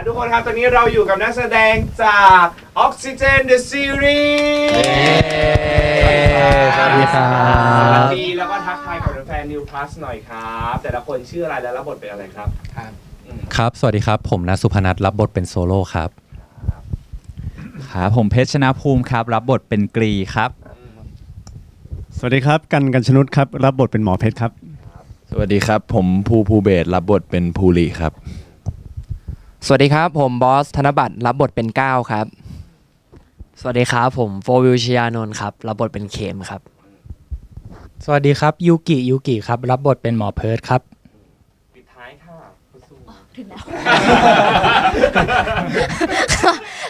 ะทุกคนครับ ตอนนี้เราอยู่กับนักแสดงจาก Oxygen the Series สวัสดีครับ สวัสดีแล้วก็ทักทายกับแฟน New Plus หน่อยครับ แต่ละคนชื่ออะไรและรับบทเป็นอะไรครับอืมครับ สวัสดีครับ ผมนัทสุพนัทรับบทเป็นโซโล่ครับ ครับผมเพชรชนะภูมิครับ รับบทเป็นกรีครับ สวัสดีครับ กันกันชนุษครับ รับบทเป็นหมอเพชรครับ สวัสดีครับ ผมภูภูเบศรรับบทเป็นภูริครับ สวัสดีครับ ผมบอสธนบัตรรับบทเป็นก้าวครับ สวัสดีครับ ผมโฟวิวชยานนท์ครับ รับบทเป็นเคมครับ สวัสดีครับยูกิยูกิครับ รับบทเป็นหมอเพิร์ดครับ ปิดท้ายค่ะคุณสู้ถึงแล้ว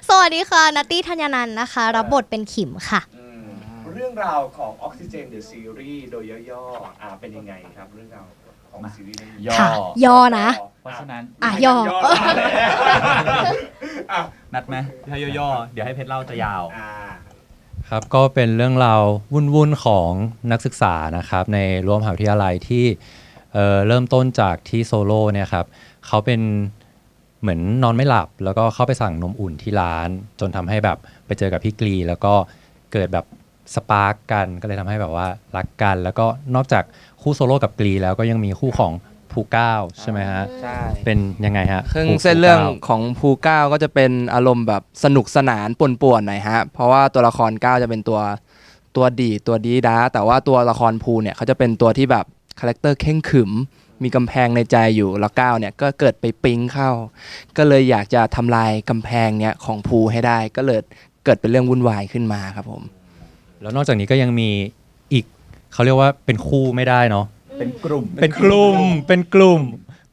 สวัสดีค่ะนัตตี้ธัญนันท์นะคะ รับบทเป็นขิมค่ะ อืมเรื่องราวของ Oxygen the Series โดยย่อๆอ่าเป็นยังไงครับ เรื่องราวของซีรีส์เรื่องนี้ย่อค่ะย่อนะเพราะฉะนั้นอะย่อ อะนัดไหมถ้าย่อๆเดี๋ยวให้เพชรเล่าจะยาว อ่าครับก็เป็นเรื่องราววุ่นๆของนักศึกษานะครับในรั้วมหาวิทยาลัยที่เอ่อเริ่มต้นจากที่โซโล่เนี่ยครับเขาเป็นเหมือนนอนไม่หลับ แล้วก็เข้าไปสั่งนมอุ่นที่ร้าน จนทำให้แบบไปเจอกับพี่กรี แล้วก็เกิดแบบสปาร์กกันก็เลยทำให้แบบว่ารักกัน แล้วก็นอกจากคู่โซโล่กับกรีแล้วก็ยังมีคู่ของ ภูเก้าใช่ไหมฮะ ใช่ เป็นยังไงฮะครึ่งภูเส้นเรื่องภูก้าของภูเก้าก็จะเป็นอารมณ์แบบสนุกสนานป่วนๆหน่อยฮะ เพราะว่าตัวละครก้าวจะเป็นตัวตัวดีตัวดีด้าแต่ว่าตัวละครภูเนี่ยเขาจะเป็นตัวที่แบบคาแรคเตอร์เข่งขรึม มีกำแพงในใจอยู่แล้วก้าวเนี่ยก็เกิดไปปิ๊งเข้า ก็เลยอยากจะทำลายกำแพงเนี่ยของภูให้ได้ก็เลยเกิดเป็นเรื่องวุ่นวายขึ้นมาครับผม แล้วนอกจากนี้ก็ยังมีอีกเขาเรียกว่าเป็นคู่ไม่ได้เนาะ เป็นกลุ่มเป็นกลุ่มเป็นกลุ่ม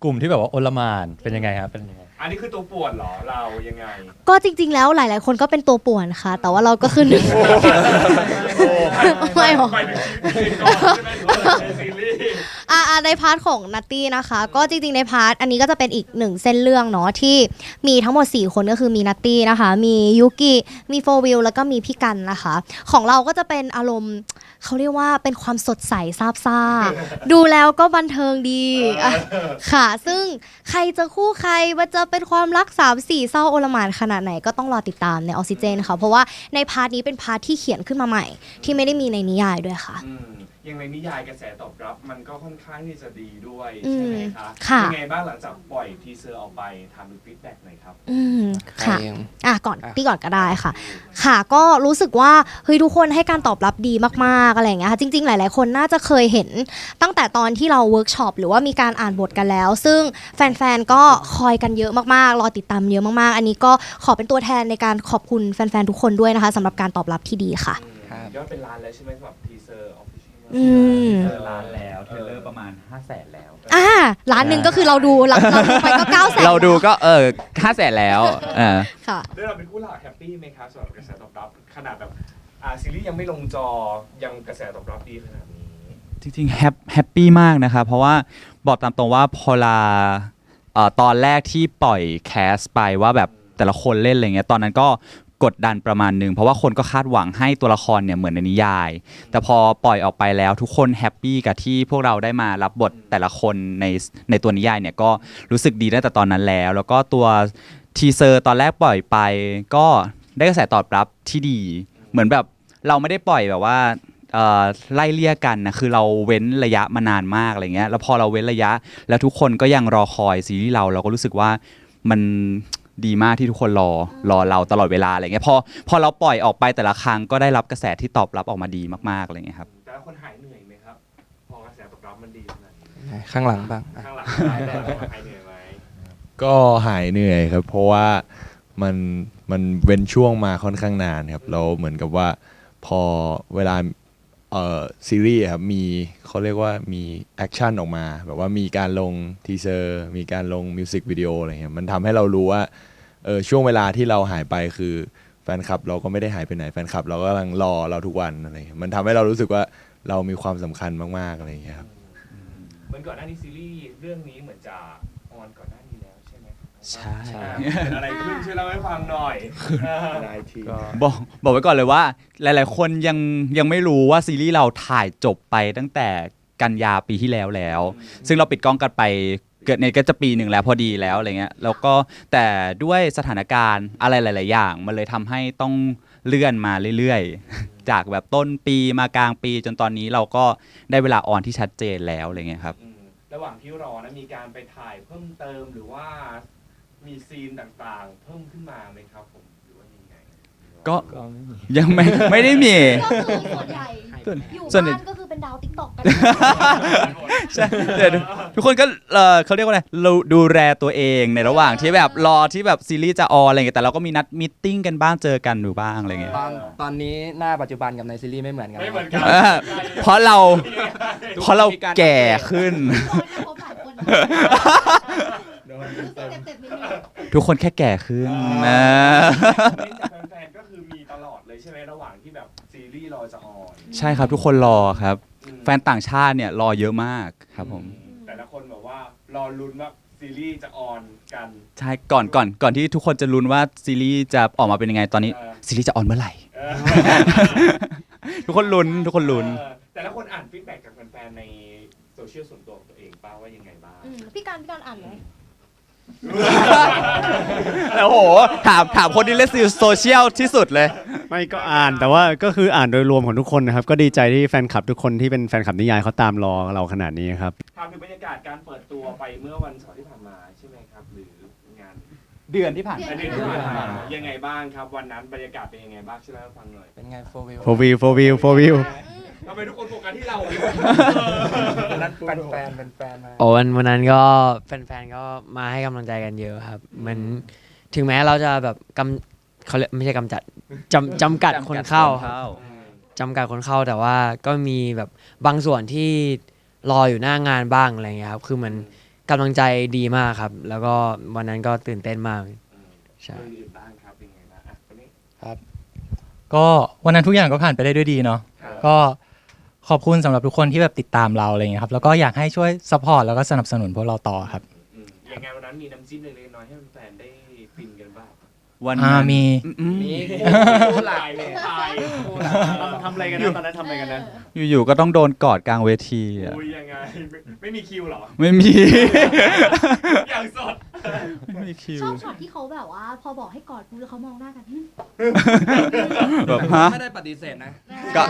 กลุ่มที่แบบว่าโอลหมานเป็นยังไงครับเป็นยังไง อันนี้คือตัวป่วนเหรอเรายังไง ก็จริง ๆ แล้วหลาย ๆ คนก็เป็นตัวป่วนค่ะ แต่ว่าเราก็คือหนึ่ง ไม่หรอ ไปถึงซีรีส์ก่อนใช่ไหมหรือว่าในซีรีส์ อ่าในพาร์ทของนัตตี้นะคะ ก็จริงๆในพาร์ทอันนี้ก็จะเป็นอีกหนึ่งเส้นเรื่องเนาะที่มีทั้งหมด 4 คนก็คือมีนัตตี้นะคะ มียุกิมีโฟวิลแล้วก็มีพี่กันนะคะ ของเราก็จะเป็นอารมณ์เขาเรียกว่าเป็นความสดใสซาบซ่า ดูแล้วก็บันเทิงดีอะค่ะ ซึ่งใครจะคู่ใครมันจะเป็นความรักสามสี่เศร้าโอลหมานขนาดไหนก็ต้องรอติดตามในออกซิเจนค่ะเพราะว่าในพาร์ทนี้เป็นพาร์ทที่เขียนขึ้นมาใหม่ ที่ไม่ได้มีในนิยายด้วยค่ะ อืม ย่างในนิยายกระแสตอบรับ มันก็ค่อนข้างที่จะดีด้วยอืใช่มไหมคะค่ะ ยังไงบ้างหลังจากปล่อยทีเซอร์ออกไปถามดูฟีดแบ็กหน่อยครับ อืมค่ะใครเอง อะก่อนอะ พี่ก่อนก็ได้ค่ะ ค่ะก็รู้สึกว่าเฮ้ยทุกคนให้การตอบรับดีมากๆอะไรอย่างเงี้ยค่ะจริง ๆ หลาย ๆ คนน่าจะเคยเห็นตั้งแต่ตอนที่เราเวิร์กช็อปหรือว่ามีการอ่านบทกันแล้ว ซึ่งแฟนๆก็คอยกันเยอะมากๆ รอติดตามเยอะมากๆ อันนี้ก็ขอเป็นตัวแทนในการขอบคุณแฟนๆทุกคนด้วยนะคะสำหรับการตอบรับที่ดีค่ะ ครับ ยอดเป็นล้านแล้วใช่ไหมสำหรับทีเซ อร์ออฟฟิเชียลอืม เจอล้านแล้วเทรลเลอร์ประมาณ 5 0 0แสนแล้วอ่าร้านหนึ่งก็คือเราดูเราเราดูไปก็เก้าแสนเราดูก็เออห้าแสนแล้วเออค่ะ เรื่องเราเป็นผู้หลักแฮปปี้ไหมครับสำหรับกระแสตอบรับขนาดแบบอ่าซีรีส์ยังไม่ลงจอยังกระแสตอบรับดีขนาดนี้ จริงๆแฮปแฮปปี้มากนะครับ เพราะว่าบอกตามตรงว่าพอลาเอ่อตอนแรกที่ปล่อยแคสไปว่าแบบแต่ละคนเล่นอะไรเงี้ยตอนนั้นก็ กดดันประมาณหนึ่งเพราะว่าคนก็คาดหวังให้ตัวละครเนี่ยเหมือนในนิยาย แต่พอปล่อยออกไปแล้วทุกคนแฮปปี้กับที่พวกเราได้มารับบทแต่ละคนในในตัวนิยายเนี่ยก็รู้สึกดีตั้งแต่ตอนนั้นแล้ว แล้วก็ตัวทีเซอร์ตอนแรกปล่อยไป ก็ได้กระแสตอบรับที่ดี เหมือนแบบเราไม่ได้ปล่อยแบบว่าเอ่อไล่เลี่ยกันนะคือเราเว้นระยะมานานมากอะไรเงี้ยแล้วพอเราเว้นระยะ แล้วทุกคนก็ยังรอคอยซีรีส์เราเราก็รู้สึกว่ามัน ดีมากที่ทุกคนรอรอเราตลอดเวลาอะไรเงี้ยพอพอเราปล่อยออกไปแต่ละครั้งก็ได้รับกระแสที่ตอบรับออกมาดีมากๆอะไรเงี้ยครับแต่ละคนหายเหนื่อยไหมครับ พอกระแสตอบรับมันดีขนาดนี้ข้างหลังบ้างอะข้างหลังหายแล้วหายเหนื่อยไหมก็หายเหนื่อยครับ เพราะว่ามันมันเว้นช่วงมาค่อนข้างนานครับเราเหมือนกับว่า พอเวลา เอ่อซีรีส์ครับมีเขาเรียกว่ามีแอคชั่นออกมา แบบว่ามีการลงทีเซอร์มีการลงมิวสิกวิดีโออะไรเงี้ยมันทำให้เรารู้ว่าเออช่วงเวลาที่เราหายไปคือแฟนคลับเราก็ไม่ได้หายไปไหนแฟนคลับ เราก็กำลังรอเราทุกวันอะไรเงี้ยมันทำให้เรารู้สึกว่าเรามีความสำคัญมากๆอะไรเงี้ยครับ เหมือนก่อนหน้านี้ซีรีส์เรื่องนี้เหมือนจะ ใช่อ่าเกิดอะไรขึ้นช่วยเล่าให้ฟังหน่อยบอกบอกไว้ก่อนเลยว่า หลาย ๆ คนยังยังไม่รู้ว่าซีรีส์เราถ่ายจบไปตั้งแต่กันยาปีที่แล้วแล้ว ซึ่งเราปิดกล้องกันไปเกิดในก็จะปีหนึ่งแล้วพอดีแล้วอะไรเงี้ยแล้วก็แต่ด้วยสถานการณ์อะไรหลาย ๆ อย่าง มันเลยทำให้ต้องเลื่อนมาเรื่อย ๆ จากแบบต้นปีมากลางปีจนตอนนี้เราก็ได้เวลาออนที่ชัดเจนแล้วอะไรเงี้ยครับ อืมระหว่างที่รอนะมีการไปถ่ายเพิ่มเติมหรือว่า มีซีนต่างๆ เพิ่มขึ้นมาไหมครับผมหรือว่ายังไงก็ยังไม่ไม่ได้มี ก็คือส่วนใหญ่ส่วน อยู่ส่วนใหญ่ บ้านก็คือเป็นดาวติ๊กต็อกกัน ใช่เดี๋ยวทุกคนก็เอ่อเขาเรียกว่าอะไรเราดูแลตัวเองในระหว่างที่แบบรอที่แบบซีรีส์จะออนอะไรเงี้ยแต่เราก็มีนัดมิทติ้งกันบ้างเจอกันอยู่บ้างอะไรเงี้ยตอนตอนนี้หน้าปัจจุบันกับในซีรีส์ไม่เหมือนกันไม่เหมือนกันเออเพราะเราเพราะเราแก่ขึ้นโดนกระทบหลายคนนะ รู้สึกเจ็บๆนิดนึงทุกคนแค่แก่ขึ้นนะ เล่นจากแฟนๆก็คือมีตลอดเลยใช่ไหมระหว่างที่แบบซีรีส์รอจะออนใช่ครับทุกคนรอครับ อืมแฟนต่างชาติเนี่ยรอเยอะมากครับผม แต่ละคนแบบว่ารอลุ้นว่าซีรีส์จะออนกัน ใช่ก่อนก่อนก่อนที่ทุกคนจะลุ้นว่าซีรีส์จะออกมาเป็นยังไงตอนนี้เออ ซีรีส์จะออนเมื่อไหร่ เออทุกคนลุ้นทุกคนลุ้น เออแต่ละคนอ่านฟีดแบ็กจากแฟนๆในโซเชียลส่วนตัวของตัวเองป้าว่ายังไงบ้าง อืมพี่การพี่การอ่านไหม โอ้โหถามถามคนที่เล่นโซเชียลที่สุดเลย ไม่ก็อ่านแต่ว่าก็คืออ่านโดยรวมของทุกคนนะครับ ก็ดีใจที่แฟนคลับทุกคนที่เป็นแฟนคลับนิยายเขาตามรอเราขนาดนี้ครับ ถามถึงบรรยากาศการเปิดตัวไปเมื่อวันเสาร์ที่ผ่านมาใช่ไหมครับ หรืองานเดือนที่ผ่านอันนี้ที่ผ่านมายังไงบ้างครับ วันนั้นบรรยากาศเป็นยังไงบ้างช่วยเล่าให้ฟังหน่อย เป็นไงโฟวิล for view for view for view ทำไมทุกคนโฟกัสที่เรานั้นแฟนแฟนเป็นแฟนมาโอ้วันวันนั้นก็แฟนๆก็มาให้กำลังใจกันเยอะครับเหมือนถึงแม้เราจะแบบกำเขาเรียกไม่ใช่กำจัดจำจำกัดคนเข้าจำกัดคนเข้าแต่ว่าก็มีแบบบางส่วนที่รออยู่หน้างานบ้างอะไรเงี้ยครับคือมันกำลังใจดีมากครับ แล้วก็วันนั้นก็ตื่นเต้นมากใช่เรื่องอื่นบ้างครับเป็นยังไงบ้างอะคนนี้ ก็วันนั้นทุกอย่างก็ผ่านไปได้ด้วยดีเนาะครับก็ ขอบคุณสำหรับทุกคนที่แบบติดตามเราอะไรเงี้ยครับแล้วก็อยากให้ช่วยซัพพอร์ตแล้วก็สนับสนุนพวกเราต่อครับอืมยังไงวันนั้นมีน้ำจิ้มเล็กๆน้อยๆให้แฟนๆได้ฟินกันบ้าง วันอ่านั้นมี อืมมีผู้หลายเลยตายทำอะไรกันนะตอนนั้นทำอะไรกันนะอยู่ๆก็ต้องโดนกอดกลางเวทีอะอุ้ยยังไงไม่ไม่มีคิวเหรอ ไม่มี อย่างสด ไม่มีคิวชอบช็อตที่เขาแบบว่า พอบอกให้กอดปุ๊บแล้วเขามองหน้ากันหึแบบฮะ ไม่ได้ปฏิเสธนะ ก็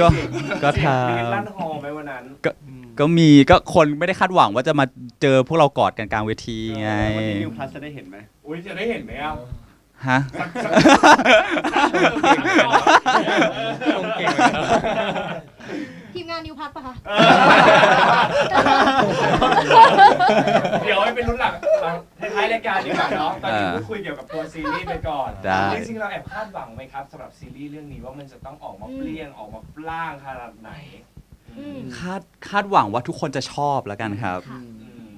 ก็ก็ทเสียงลั่นฮอไหมวันนั้นำก็มีก็คนไม่ได้คาดหวังว่าจะมาเจอพวกเรากอดกันกลางเวทีไง วันนี้นิวพลัสจะได้เห็นไหม อุ้ยจะได้เห็นไหมอะฮะทีมงานนิวพัทปะคะ เดี๋ยวให้เป็นรุ่นหลังท้ายๆรายการดีกว่าเนาะตอนนี้พูดคุยเกี่ยวกับตัวซีรีส์ไปก่อนได้ จริงๆเราแอบคาดหวังไหมครับสำหรับซีรีส์เรื่องนี้ว่ามันจะต้องออกมาเปรี้ยงออกมาปล้างขนาดไหนอืม คาดคาดหวังว่าทุกคนจะชอบแล้วกันครับ อืม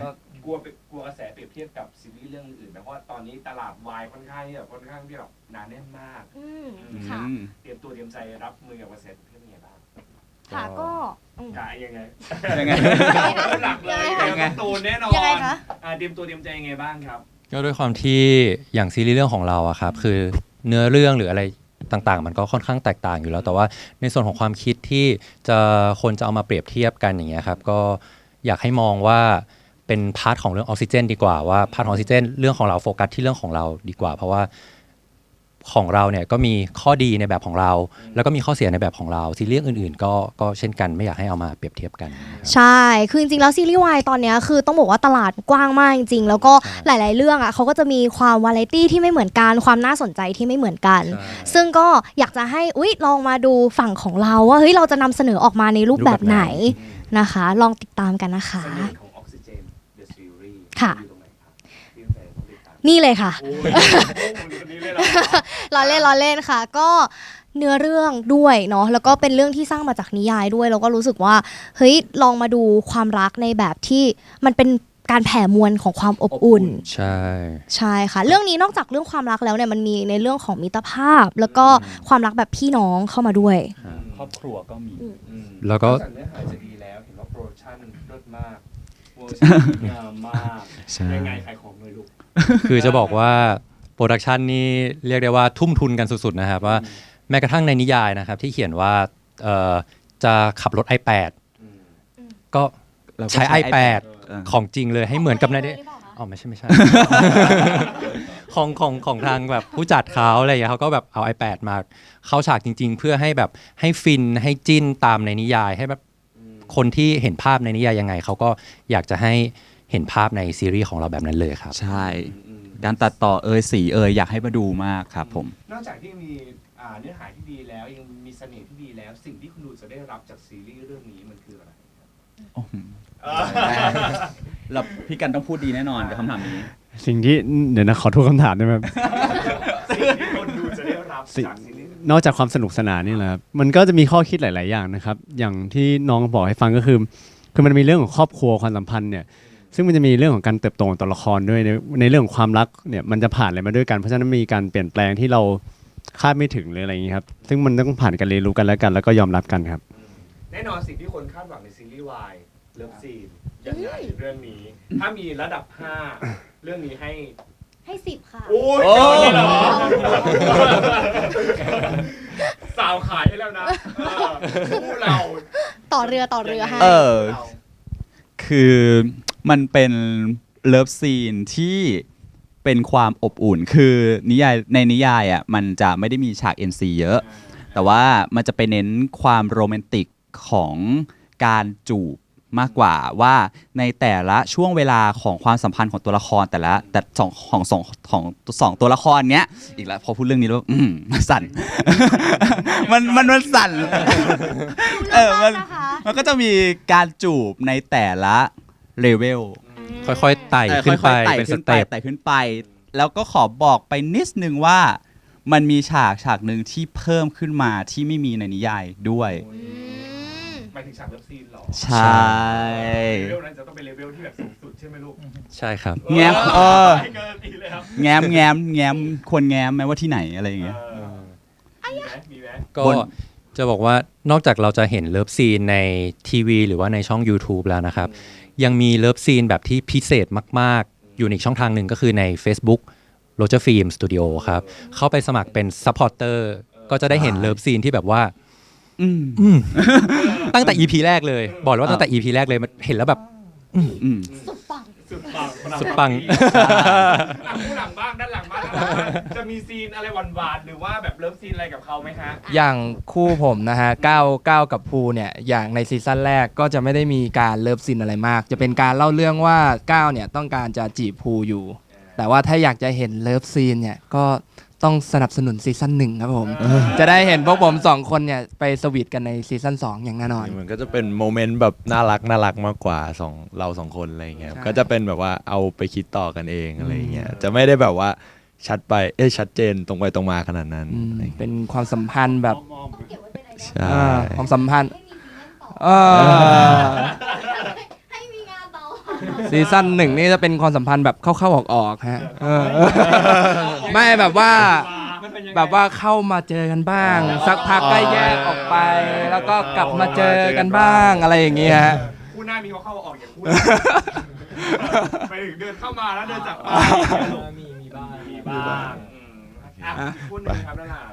ก็ก ลัวไปกลัวกระแสเปรียบเทียบกับซีรีส์เรื่องอื่นนะเพราะว่าตอนนี้ตลาดวายค่อนข้างที่แบบค่อนข้างที่แบบหนาแน่นมาก อืมอืค่ะมเตรียมตัวเตรียมใจรับมือกับกระแสเปรียบเทียบยังไงบ้างค่ะก็อืม กายยังไงยังไงหนักเลยยังไงคะเดี๋ยวต้องตูนแน่นอนยังไงคะ อ่าเตรียมตัวเตรียมใจยังไงบ้างครับก็ด้วยความที่อย่างซีรีส์เรื่องของเราอะครับคือเนื้อเรื่องหรืออะไรต่างๆ มันก็ค่อนข้างแตกต่างอยู่แล้ว แต่ว่าในส่วนของความคิดที่จะคนจะเอามาเปรียบเทียบกันอย่างเงี้ยครับก็อยากให้มองว่า เป็นพาร์ทของเรื่องออกซิเจน ดีกว่าว่าพาร์ทของออกซิเจน เรื่องของเราโฟกัสที่เรื่องของเราดีกว่า เพราะว่าของเราเนี่ยก็มีข้อดีในแบบของเรา แล้วก็มีข้อเสียในแบบของเรา ซีรีส์อื่นๆ ก็ก็เช่นกันไม่อยากให้เอามาเปรียบเทียบกันนะครับใช่ คือจริงๆแล้วซีรีส์วายตอนเนี้ยคือต้องบอกว่าตลาดกว้างมากจริงๆ แล้วก็หลาย ๆ เรื่องอะเขาก็จะมีความวาไรตี้ที่ไม่เหมือนกัน ความน่าสนใจที่ไม่เหมือนกัน ซึ่งก็อยากจะให้อุ๊ยลองมาดูฝั่งของเราว่าเฮ้ยเราจะนำเสนอออกมาในรูปแบบไหนนะคะ ลองติดตามกันนะคะ ค่ะอยู่ตรงไหนครับที่แฟนๆต้องติดตามนี่เลยค่ะโอ้ยคนนี้เลยเหรอล้อเล่นล้อเล่นค่ะ ก็เนื้อเรื่องด้วยเนาะแล้วก็เป็นเรื่องที่สร้างมาจากนิยายด้วย แล้วก็รู้สึกว่าเฮ้ยลองมาดูความรักในแบบที่มันเป็นการแผ่มวลของความอบอุ่น ใช่ ใช่ค่ะ เรื่องนี้นอกจากเรื่องความรักแล้วเนี่ยมันมีในเรื่องของมิตรภาพ แล้วก็ความรักแบบพี่น้องเข้ามาด้วย ครอบครัวก็มีอืมแล้วก็นอจากเนื้อหาจะดี งามมากใช่ ยังไงขายของเลยลูก คือจะบอกว่าโปรดักชันนี่เรียกได้ว่าทุ่มทุนกันสุดๆนะครับว่าแม้กระทั่งในนิยายนะครับ ที่เขียนว่าเอ่อจะขับรถ iPad อืม ก็เราก็ใช้ใช้ iPad เออ ของจริงเลยให้เหมือนกับในอ๋อไม่ใช่ไม่ใช่ ของของของทางแบบผู้จัดเขาอะไรอย่างเงี้ยเขาก็แบบเอา iPad มาเข้าฉากจริง ๆ เพื่อให้แบบให้ฟินให้จิ้นตามในนิยายให้แบบ คนที่เห็นภาพในนิยายยังไงเขาก็อยากจะให้เห็นภาพในซีรีส์ของเราแบบนั้นเลยครับ ใช่ การตัดต่อเอยสีเอยอยากให้มาดูมากครับผม นอกจากที่มีอ่าเนื้อหาที่ดีแล้วยังมีเสน่ห์ที่ดีแล้ว สิ่งที่คุณดูจะได้รับจากซีรีส์เรื่องนี้มันคืออะไรเราพี่กันต้องพูดดีแน่นอนกับคำถามนี้ สิ่งที่เดี๋ยวนะขอทุกคำถามได้ไหมครับสิ่งที่คน ดูจะได้รับจากซีรีส์นอกจากความสนุกสนานนี่แหละครับมันก็จะมีข้อคิดหลาย ๆ อย่างนะครับ อย่างที่น้องบอกให้ฟังก็คือ คือมันมีเรื่องของครอบครัวความสัมพันธ์เนี่ย ซึ่งมันจะมีเรื่องของการเติบโตของตัวละครด้วยในในเรื่องของความรักเนี่ยมันจะผ่านอะไรมาด้วยกัน เพราะฉะนั้นมีการเปลี่ยนแปลงที่เราคาดไม่ถึงเลยอะไรอย่างนี้ครับ ซึ่งมันต้องผ่านการเรียนรู้กันแล้วกัน แล้วก็ยอมรับกันครับ แน่นอนสิ่งที่คนคาดหวังในซีรีส์วายเลิฟซีนยังไงเรื่องนี้ ถ้ามีระดับ 5 เรื่องนี้ให้ ให้สิบค่ะ โอ้ยโอ้ เกินเลยเหรอสาวขายให้แล้วนะเออคู่เราต่อเรือต่อเรือให้ เออเราคือมันเป็นเลิฟซีนที่เป็นความอบอุ่น คือนิยายในนิยายอะมันจะไม่ได้มีฉาก NC เยอะ แต่ว่ามันจะไปเน้นความโรแมนติกของการจูบ มากกว่าว่าในแต่ละช่วงเวลาของความสัมพันธ์ของตัวละครแต่ละแต่สองของสองของสองตัวละครเนี้ยอีกแล้วพอพูดเรื่องนี้แล้วอืมมันสั่น มันมันมันสั่น เออมันนะคะมันก็จะมีการจูบในแต่ละเลเวลค่อยๆไต่เออขึ้นไปค่อยๆไต่เป็นสขึ้นไปเต็ปไต่ขึ้นไป แล้วก็ขอบอกไปนิดนึงว่า มันมีฉากฉากหนึ่งที่เพิ่มขึ้นมาที่ไม่มีในนิยายด้วย อื มหมายถึงฉากเลิฟซีนเหรอใช่ เลเวลนั้นจะต้องเป็นเลเวลที่แบบสูงสุดใช่ไหมลูกใช่ครับ แง้มเออ ไม่เกินอีกเลยครับแง้มแง้มแง้มควรแง้มไหมว่าที่ไหนอะไรอย่างเงี้ย เออมีไหมมีไหมก็บน จะบอกว่านอกจากเราจะเห็นเลิฟซีนในทีวีหรือว่าในช่อง YouTube แล้วนะครับ ยังมีเลิฟซีนแบบที่พิเศษมาก ๆ อยู่ในอีกช่องทางหนึ่งก็คือใน Facebook r o g e r Film Studio ครับ เข้าไปสมัครเป็นซัพพอร์เตอร์ก็จะได้เห็นเลิฟซีนที่แบบว่า อืม อืม ตั้งแต่ EP แรกเลย บอกเลยว่าตั้งแต่ EP แรกเลยมันเห็นแล้วแบบอืม สุดปังสุดปังสุดปัง หลังผู้หลังบ้างด้านหลังบ้างด้านหลังบ้างจะมีซีนอะไรหวานๆหรือว่าแบบเลิฟซีนอะไรกับเขาไหมฮะ อย่างคู่ผมนะฮะก้าวก้าวกับภูเนี่ยอย่างในซีซั่นแรกก็จะไม่ได้มีการเลิฟซีนอะไรมาก จะเป็นการเล่าเรื่องว่าก้าวเนี่ยต้องการจะจีบภูอยู่ แต่ว่าถ้าอยากจะเห็นเลิฟซีนเนี่ยก็ ต้องสนับสนุนซีซั่นหนึ่งครับผม จะได้เห็นพวกผมสองคนเนี่ยไปสวีทกันในซีซั่นสองอย่างแน่นอน มันก็จะเป็นโมเมนต์แบบน่ารักน่ารักมากกว่าสองเราสองคนอะไรอย่างเงี้ยใช่ก็จะเป็นแบบว่าเอาไปคิดต่อกันเองอะไรอย่างเงี้ย จะไม่ได้แบบว่าชัดไป เอ้ยชัดเจนตรงไปตรงมาขนาดนั้นอืมอะไรอย่างเงี้ยเป็นความสัมพันธ์แบบใช่อ่าความสัมพันธ์ ซีซั่นหนึ่งนี่จะเป็นความสัมพันธ์แบบเข้าๆออกๆฮะเออไม่แบบว่า แบบว่าเข้ามาเจอกันบ้าง สักพักก็แยกออกไป แล้วก็กลับมาเจอกันบ้างอะไรอย่างเงี้ยฮะ คู่หน้ามีเขาเข้าออกอย่างคู่ไปถึงเดินเข้ามาแล้วเดินจากไปมีมีบ้างมีบ้างอืมอะคู่หนึงครับด้านหลัง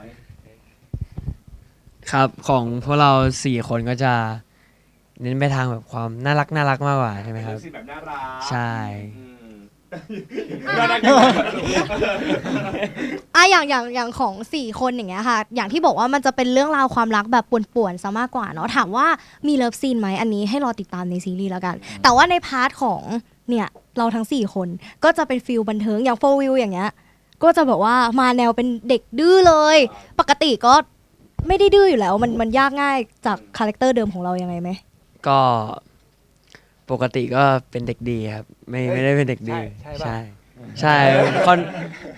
ครับของพวกเราสี่คนก็จะ เน้นไปทางแบบความน่ารักน่ารักมากกว่าใช่ไหมคเลิรับฟซีนแบบน่ารักใช่ อืมน่ารักยังไงอะอย่างอย่างอย่างของสี่คนอย่างเงี้ยค่ะ อย่างที่บอกว่ามันจะเป็นเรื่องราวความรักแบบป่วนๆซะมากกว่าเนาะถามว่ามีเลิฟซีนไหมอันนี้ให้รอติดตามในซีรีส์แล้วกัน แต่ว่าในพาร์ทของเนี่ยเราทั้ง4คนก็จะเป็นฟิลบันเทิงอย่างโฟวิวอย่างเงี้ยก็จะแบบว่ามาแนวเป็นเด็กดื้อเลย ปกติก็ไม่ได้ดื้ออยู่แล้ว มันมันยากง่ายจากคาแรคเตอร์เดิมของเรายังไงไหม ก็ปกติก็เป็นเด็กดีครับ ไม่ไม่ได้เป็นเด็กดื้อใช่ใช่ใช่ ใช่คน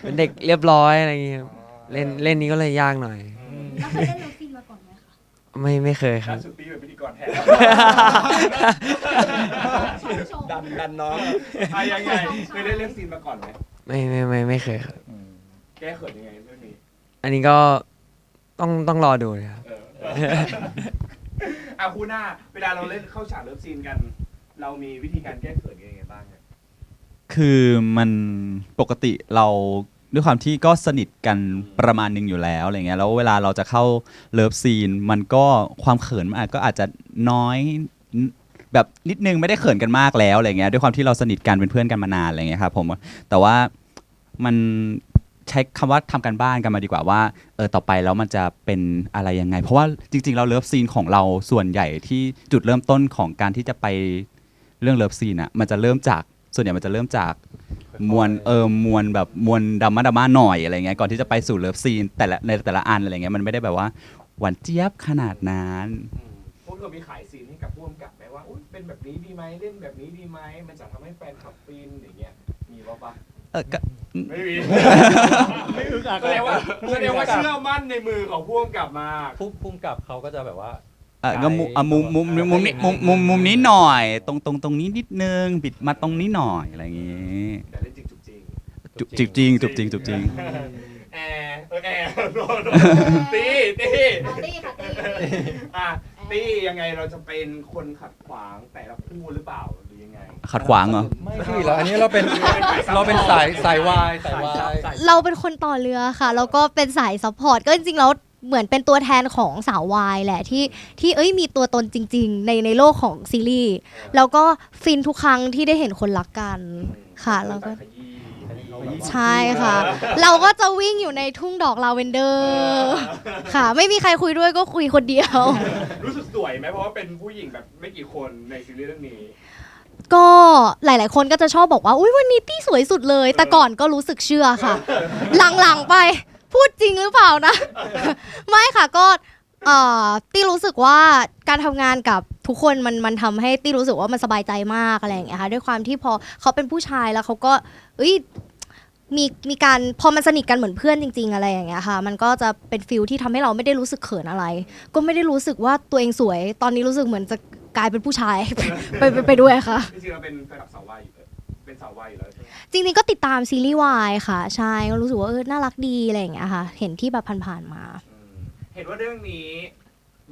เป็นเด็กเรียบร้อยอะไรอย่างเงี้ยครับเล่นเล่นนี้ก็เลยยากหน่อย แล้วเคยเล่นเลิฟซีนมาก่อนไหมคะไม่ไม่เคยคล่ารับสุดปีเป็นพิธีกรแทนดันดันน้อง อะยังไงเคยได้เล่นซีนมาก่อนไหมไม่ไม่ไม่ไม่เคยครับ แก้เขินยังไงเรื่องนี้อันนี้ก็ต้องต้องรอดูนะครับ เออ อะคู่หน้า เวลาเราเล่นเข้าฉากเลิฟซีนกัน เรามีวิธีการแก้เขินยังไงบ้างอะคือมันปกติเราด้วยความที่ก็สนิทกันประมาณหนึงอยู่แล้วอะไรเงี้ยแล้วเวลาเราจะเข้าเลิฟซีน มันก็ความเขินมันอาจก็อาจจะน้อยแบบนิดนึงไม่ได้เขินกันมากแล้วอะไรเงี้ยด้วยความที่เราสนิทกันเป็นเพื่อนกันมานานอะไรเงี้ยครับผมแต่ว่ามัน ใช้คำว่าทำกันบ้านกันมาดีกว่าว่าเออต่อไปแล้วมันจะเป็นอะไรยังไง เพราะว่าจริง ๆ เราเลิฟซีนของเราส่วนใหญ่ที่จุดเริ่มต้นของการที่จะไปเรื่องเลิฟซีนอะมันจะเริ่มจากส่วนใหญ่มันจะเริ่มจากมวลเออมวลแบบมวลดราม่าดราม่าหน่อยอะไรเงี้ยก่อนที่จะไปสู่เลิฟซีนแต่ละในแต่ละอันอะไรเงี้ยมันไม่ได้แบบว่าหวานเจี๊ยบขนาดนั้นพวกเธอมีขายซีนให้กับผู้กำกับไหมว่าอุ๊ยเป็นแบบนี้ดีไหมเล่นแบบนี้ดีไหมมันจะทำให้แฟนคลับฟินอย่างเงี้ยมีป่ะปะ เออก็ไม่มีแสดงว่าแสดงว่าเชื่อมั่นในมือของผู้กำกับมากผู้พุ่มกับเขาก็จะแบบว่า เออก็มุมอะมุมมุมมุมมุมนี้มุมมุมมุมนี้หน่อย ตรงตรงตรงนี้นิดนึงบิดมาตรงนี้หน่อยอะไรอย่างงี้แต่เล่นจริงจุกจริงจุบจิบจริงจุบจริงจุบจริง แอร์เออแอร์โดนตีตีตี้ค่ะตี้อะ ตียังไงเราจะเป็นคนขัดขวางแต่ละคู่หรือเปล่าหรือยังไง ขัดขวางเหรอ ไม่พี่แล้วอันนี้เราเป็นเราเป็นสายสายวายสายวายเราเป็นคนต่อเรือค่ะ แล้วก็เป็นสายซัพพอร์ตก็จริงๆแล้วเหมือนเป็นตัวแทนของสาววายแหละที่ที่เอ้ยมีตัวตนจริง ๆ ในในโลกของซีรีส์แล้วก็ฟินทุกครั้งที่ได้เห็นคนรักกันค่ะแล้วก็ ขยี้ ใช่ค่ะ เราก็จะวิ่งอยู่ในทุ่งดอกลาเวนเดอร์ ค่ะ ไม่มีใครคุยด้วยก็คุยคนเดียว รู้สึกสวยไหมเพราะว่าเป็นผู้หญิงแบบไม่กี่คนในซีรีส์เรื่องนี้ ก็หลาย ๆ คนก็จะชอบบอกว่า อุ้ยวันนี้ตี้สวยสุดเลย แต่ก่อนก็รู้สึกเชื่อค่ะ หลัง ๆ ไปพูดจริงหรือเปล่านะ ไม่ค่ะก็เอ่อตี้รู้สึกว่าการทำงานกับทุกคนมันมันทำให้ตี้รู้สึกว่ามันสบายใจมากอะไรอย่างเงี้ยค่ะด้วยความที่พอเขาเป็นผู้ชายแล้วเขาก็เอ้ย มีมีการพอมันสนิทกันเหมือนเพื่อนจริง ๆ อะไรอย่างเงี้ยค่ะ มันก็จะเป็นฟิลที่ทำให้เราไม่ได้รู้สึกเขินอะไร ก็ไม่ได้รู้สึกว่าตัวเองสวย ตอนนี้รู้สึกเหมือนจะกลายเป็นผู้ชาย ไปไปไปด้วยค่ะ จริงๆเราเป็นแฟนคลับสาววายอยู่เลยเป็นสาววายอยู่แล้วใช่ไหมจริงๆก็ติดตามซีรีส์วายค่ะ ใช่ก็รู้สึกว่าเออน่ารักดีอะไรอย่างเงี้ยค่ะ เห็นที่แบบผ่านๆมาอืมเห็นว่าเรื่องนี้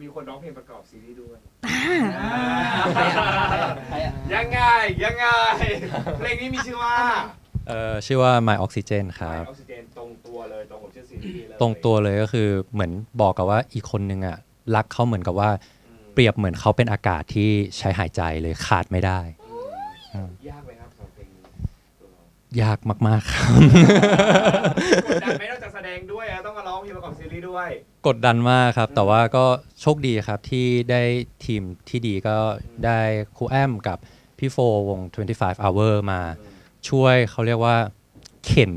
มีคนร้องเพลงประกอบซีรีส์ด้วยยังไงยังไงเพลงนี้มีชื่อว่า เอ่อชื่อว่า My Oxygen คอรับ อกซิเจนตรงตัวเลยตรงกับชื่อซีรีส์เลยตรงตัวเลยก็คือเหมือนบอกกับว่าอีกคนนึงอะรักเขาเหมือนกับว่าเปรียบเหมือนเขาเป็นอากาศที่ใช้หายใจเลยขาดไม่ได้ อืมยากไหมครับสำหรับเพลงนี้ตัวเรายากมากๆครับ กดดันไหมนอกจากแสดงด้วยอะต้องมาร้องเพลงประกอบซีรีส์ด้วย กดดันมากครับ แต่ว่าก็โชคดีครับที่ได้ทีมที่ดีก็ได้ครูแอมกับพี่โฟวง 25 hour มา ช่วยเขาเรียกว่าเข็น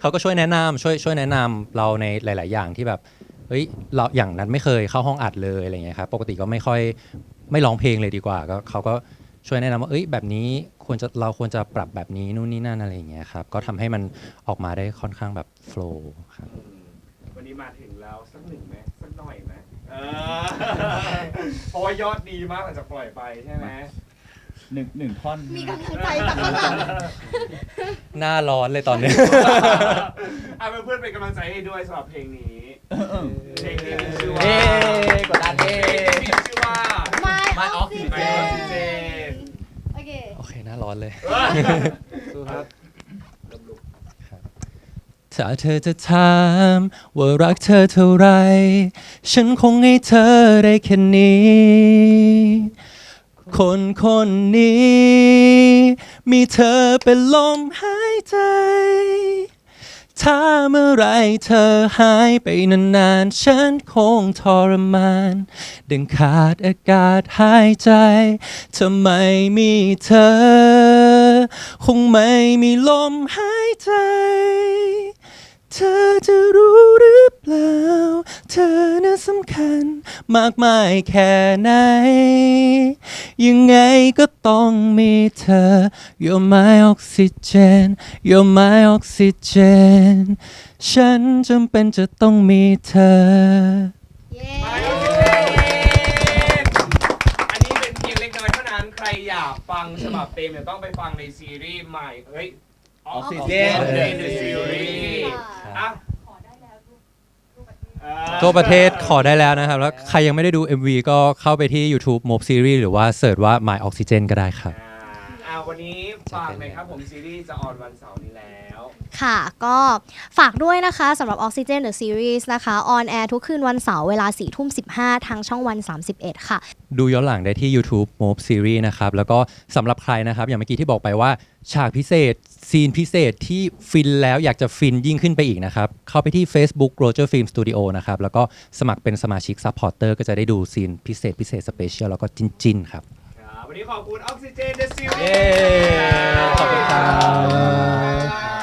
เขาก็ช่วยแนะนำช่วยช่วยแนะนำเราในหลาย ๆ อย่างที่แบบเฮ้ยเราอย่างนั้นไม่เคยเข้าห้องอัดเลยอะไรเงี้ยครับปกติก็ไม่ค่อยไม่ร้องเพลงเลยดีกว่าก็เขาก็ช่วยแนะนำว่าเอ้ยแบบนี้ควรจะเราควรจะปรับแบบนี้นู่นนี่นั่นอะไรอย่างเงี้ยครับก็ทำให้มันออกมาได้ค่อนข้างแบบโฟล์ครับ อืมวันนี้มาถึงแล้วสักหนึ่งไหมสักหน่อยไหมเออเพราะว่ายอดดีมากหลังจากปล่อยไปใช่ไหม หนึ่งหนึ่งท่อนมีกำลังใจจากข้างหลังหน้าร้อนเลยตอนนี้อะเพื่อนๆเป็นกำลังใจให้ด้วยสำหรับเพลงนี้เพลงนี้มีชื่อว่าเอ้กดดันเอ้เพลงนี้มีชื่อว่า My My Oxygen Oxygen โอเค โอเคหน้าร้อนเลย สู้ครับ ถ้าเธอจะถามว่ารักเธอเท่าไรฉันคงให้เธอได้แค่นี้ คนคนนี้ มีเธอเป็นลมหายใจ ถ้าเมื่อไรเธอหายไปนานๆ ฉันคงทรมานดังขาดอากาศหายใจถ้าไมมีเธอ คงไม่มีลมหายใจ เธอจะรู้หรือเปล่า เธอ สำคัญ มากมายแค่ไหน ยังไงก็ต้องมีเธอ You're my oxygen You're my oxygen ฉันจำเป็นจะต้องมีเธอเย้ My Oxygen อันนี้เป็นเพียงเล็กน้อยเท่านั้น ใครอยากฟังฉบับเต็มเดี๋ยวต้องไปฟังในซีรีส์ใหม่ เฮ้ย Oxygen in the series อะ ทั่วประเทศขอได้แล้วนะครับ แล้วใครยังไม่ได้ดู MV ก็เข้าไปที่ YouTube Mob Series หรือว่าเสิร์ชว่า My Oxygen ก็ได้ครับาอ่าวันนี้ฝากหน่อยครับผมซีรีส์จะออนวันเสาร์นี้แล้ว ค่ะ ก็ฝากด้วยนะคะสำหรับ Oxygen The Series นะคะ on air ทุกคืนวันเสาร์เวลา4ทุ่ม15 ทางช่องวัน 31 ค่ะ ดูย้อนหลังได้ที่ YouTube Mob Series นะครับ แล้วก็สำหรับใครนะครับ อย่างเมื่อกี้ที่บอกไปว่า ฉากพิเศษ ซีนพิเศษที่ฟินแล้วอยากจะฟินยิ่งขึ้นไปอีกนะครับ เข้าไปที่ Facebook Roger Film Studio นะครับ แล้วก็สมัครเป็นสมาชิก Supporter ก็จะได้ดูซีนพิเศษพิเศษสเปเชียลแล้วก็จินๆครับครับ วันนี้ขอบคุณออกซิเจนเดซิลขอบคุณครับ